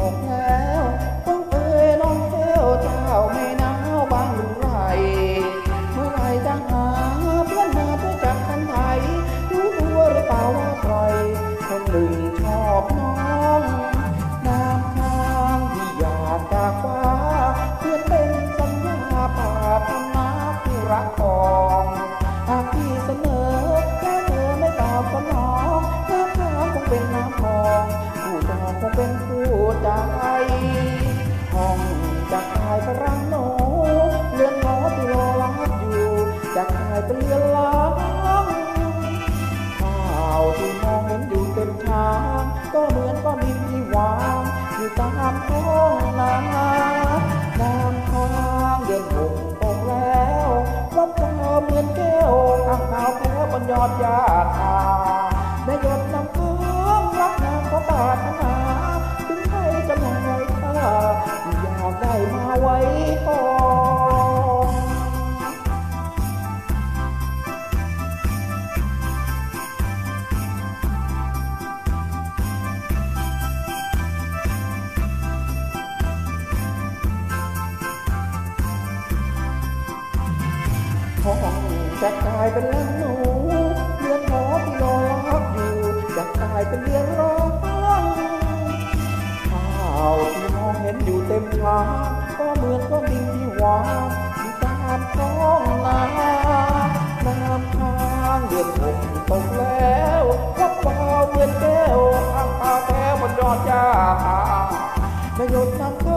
Okay. เปลี่ยนล้างข้าวที่มองเห็นอยู่เต็มทางก็เหมือนก็มีที่วางอยู่ตามท้องนาน้ำทางเดินหงตกแล้ววับเธอเหมือนแก้วข้าวแก้บนยอดยา จะกลายเป็นแหล่งหนูเรือนหอที่รอรับอยู่จะกลายเป็นเรือนร้างข้าวที่มองเห็นอยู่เต็มทางก็เหมือนก็ดินที่หวานอยู่ตามท้องนาน้ำค้างเดือนหกตกแล้ววับเบาเหมือนแก้วข้างตาแก้วบนยอดยาคาไม่หยุดน้ำ